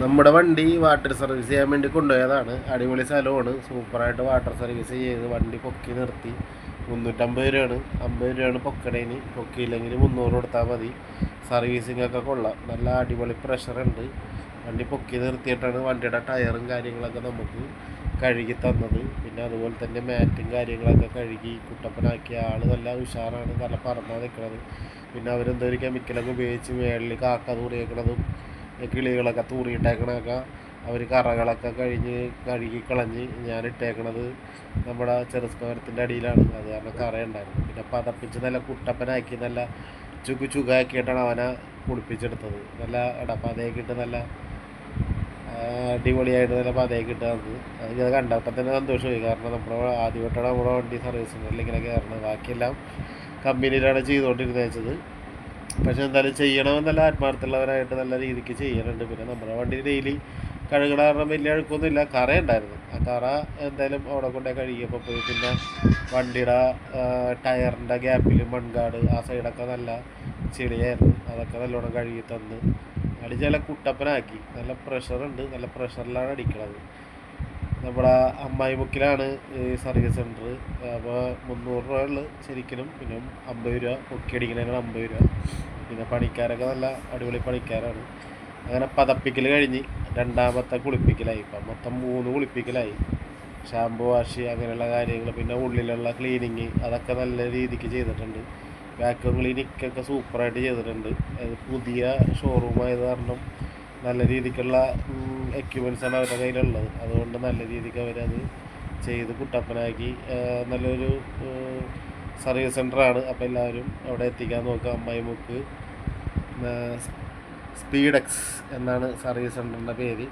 നമ്മുടെ വണ്ടി water service ചെയ്യാൻ വേണ്ടി കൊണ്ടുപോയതാണ്. അടിപൊളി സ്ഥലമാണ്. സൂപ്പറായിട്ട് വാട്ടർ സർവീസ് ചെയ്ത് വണ്ടി പൊക്കി നിർത്തി. മുന്നൂറ്റമ്പത് രൂപയാണ്. അമ്പത് രൂപയാണ് പൊക്കണേന്. പൊക്കിയില്ലെങ്കിൽ മുന്നൂറ് കൊടുത്താൽ മതി. സർവീസിങ്ങൊക്കെ കൊള്ളാം. നല്ല അടിപൊളി പ്രഷറുണ്ട് വണ്ടി പൊക്കി നിർത്തിയിട്ടാണ് വണ്ടിയുടെ ടയറും കാര്യങ്ങളൊക്കെ നമുക്ക് കഴുകി തന്നത്. പിന്നെ അതുപോലെ തന്നെ മാറ്റും കാര്യങ്ങളൊക്കെ കഴുകി കുട്ടപ്പനാക്കിയ ആൾ നല്ല ഉഷാറാണ്. നല്ല പറന്നാ നിൽക്കുന്നത് പിന്നെ അവരെന്തോ ഒരു കെമിക്കലൊക്കെ ഉപയോഗിച്ച് മേളിൽ കാക്ക തൂറിയേക്കണതും കിളികളൊക്കെ തൂറിയിട്ടേക്കണതൊക്കെ അവർ കറകളൊക്കെ കഴിഞ്ഞ് കഴുകി കളഞ്ഞ് ഞാൻ ഇട്ടേക്കണത് നമ്മുടെ ചെറുസ്മരത്തിന്റെ അടിയിലാണ്. അത് കാരണം കറയുണ്ടായിരുന്നു പിന്നെ പതപ്പിച്ച് നല്ല കുട്ടപ്പനാക്കി നല്ല ചുക്ക് ചുഖാക്കിയിട്ടാണ് അവനെ കുളിപ്പിച്ചെടുത്തത്. നല്ല ഇടപ്പതയൊക്കെ നല്ല അടിപൊളിയായിട്ട് നല്ല പതയൊക്കെ ഇട്ട് അത് കണ്ടപ്പോൾ തന്നെ സന്തോഷമായി. കാരണം നമ്മുടെ ആദ്യമായിട്ടാണ് നമ്മുടെ വണ്ടി സർവീസ് സെന്ററിൽ ഇങ്ങനെ കയറുന്നത് ബാക്കിയെല്ലാം കമ്പനിയിലാണ് ചെയ്തുകൊണ്ടിരുന്നത് പക്ഷെ എന്തായാലും ചെയ്യണമെന്നല്ല ആത്മാർത്ഥമുള്ളവരായിട്ട് നല്ല രീതിക്ക് ചെയ്യുന്നുണ്ട് പിന്നെ നമ്മുടെ വണ്ടി ഡെയിലി കഴുകണ വലിയ അഴുക്കൊന്നുമില്ല. കറ ഉണ്ടായിരുന്നു. ആ കറ എന്തായാലും അവിടെ കൊണ്ടേ കഴുകിയപ്പോൾ പോയി. പിന്നെ വണ്ടിയുടെ ടയറിന്റെ ഗ്യാപ്പിൽ മൺകാട് ആ സൈഡൊക്കെ നല്ല ചെളിയായിരുന്നു. അതൊക്കെ നല്ലോണം കഴുകി തന്ന്. അടിച്ച് നല്ല കുട്ടപ്പനാക്കി. നല്ല പ്രഷറുണ്ട് നല്ല പ്രഷറിലാണ് അടിക്കണത്. നമ്മുടെ അമ്മായിമുക്കിലാണ് ഈ സർവീസ് സെന്റർ അപ്പോൾ മുന്നൂറ് രൂപ ഉള്ളു ശരിക്കും പിന്നെ അമ്പത് രൂപ പൊക്കി അടിക്കണതിനാണ് അമ്പത് രൂപ. പിന്നെ പണിക്കാരൊക്കെ നല്ല അടിപൊളി പണിക്കാരാണ്. അങ്ങനെ പതപ്പിക്കൽ കഴിഞ്ഞ് രണ്ടാമത്തെ കുളിപ്പിക്കലായി. ഇപ്പം മൊത്തം മൂന്ന് കുളിപ്പിക്കലായി. ഷാമ്പു വാഷ് അങ്ങനെയുള്ള കാര്യങ്ങൾ പിന്നെ ഉള്ളിലുള്ള ക്ലീനിങ് അതൊക്കെ നല്ല രീതിക്ക് ചെയ്തിട്ടുണ്ട്. വാക്യൂം ക്ലീനിക്കൊക്കെ സൂപ്പറായിട്ട് ചെയ്തിട്ടുണ്ട്. പുതിയ ഷോറൂം ആയത് കാരണം നല്ല രീതിക്കുള്ള എക്യുപ്മെൻസാണ് അവരുടെ കയ്യിലുള്ളത്. അതുകൊണ്ട് നല്ല രീതിക്ക് അവരത് ചെയ്ത് കുട്ടപ്പനാക്കി നല്ലൊരു സർവീസ് സെന്ററാണ് അപ്പോൾ എല്ലാവരും അവിടെ എത്തിക്കാൻ നോക്കുക. അമ്മായിമുക്ക് സ്പീഡെക്സ് എന്നാണ് സർവീസ് സെന്ററിന്റെ പേര്.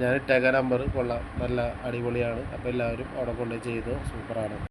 ഞാൻ ഇട്ടേക്കാൻ നമ്പർ കൊള്ളാം. നല്ല അടിപൊളിയാണ്. അപ്പോൾ എല്ലാവരും അവിടെ കൊണ്ടുപോയി ചെയ്തു. സൂപ്പറാണ്.